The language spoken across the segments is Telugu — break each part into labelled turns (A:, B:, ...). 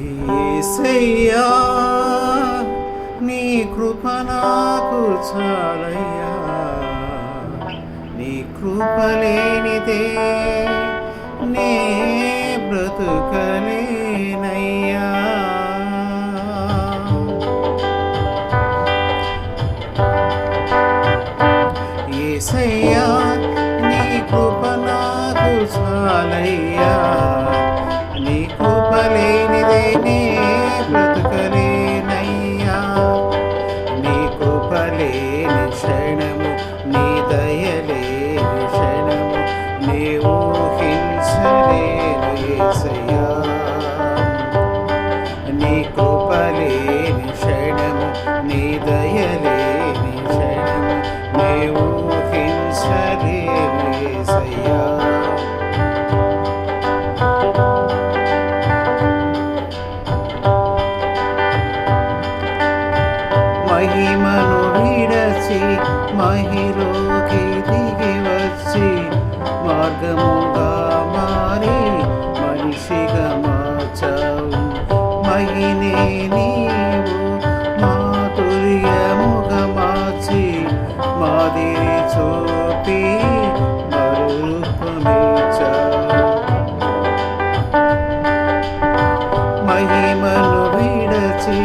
A: ఏసయ్యా నీ కృప నాకు చాలయ్యా. నీ కృప లేనిదే నే బ్రతుకలే. ఊహించలేను నీ కృప క్షణము నీ దయలేని క్షణము నీ ఊహించలేను మహిమను విడచి మహిలోకి మార్గముగా మారి మనిషిగా మార్చావు. మహినే నీవు మాధుర్యముగా మార్చి మాదిరి చూపి మహిమను విడచి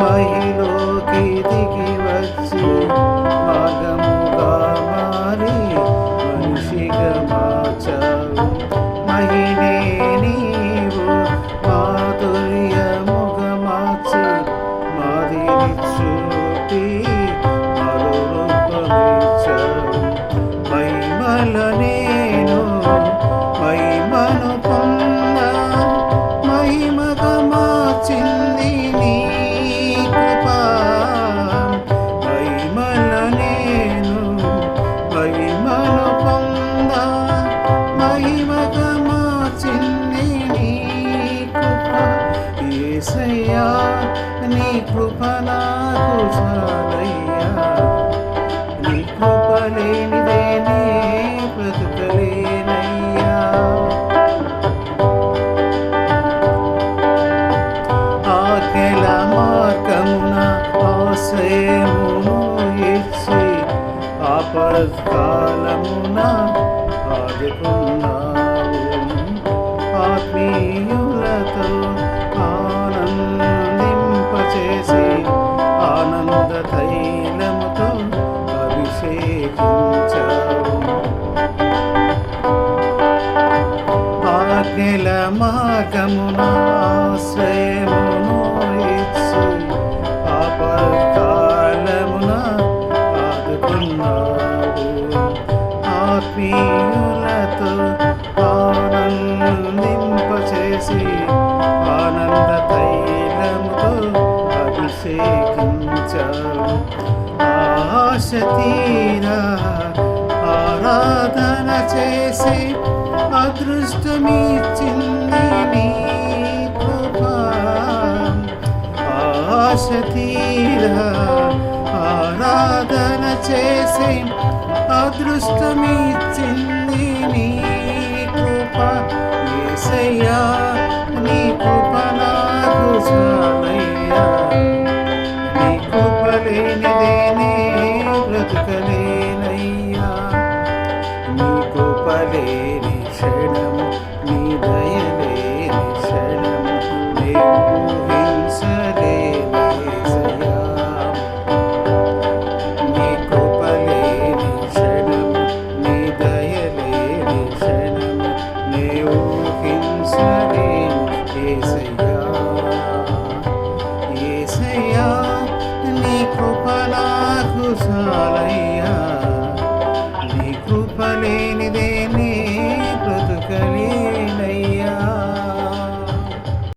A: మహిలోకి దిగి వచ్చి ఏసయ్యా నీ కృప నాకు చాలయ్యా నీ కృప లేనిదే నే బ్రతుకలేనయ్యా. ఆకల మార్గమున ఆశయమును ఇచ్చి ఆపత్కాలమునా మార్గమున ఆశ్రయమును ఇచ్చి ఆపత్కాలమున ఆదుకున్నావు ఆత్మీయులతో ఆనందింపచేసి ఆనంద తైలముతో అభిషేకించావు ఆశ తీరా తీరా. ఆరాధన చేసే అదృష్టమిచ్చింది దయలేని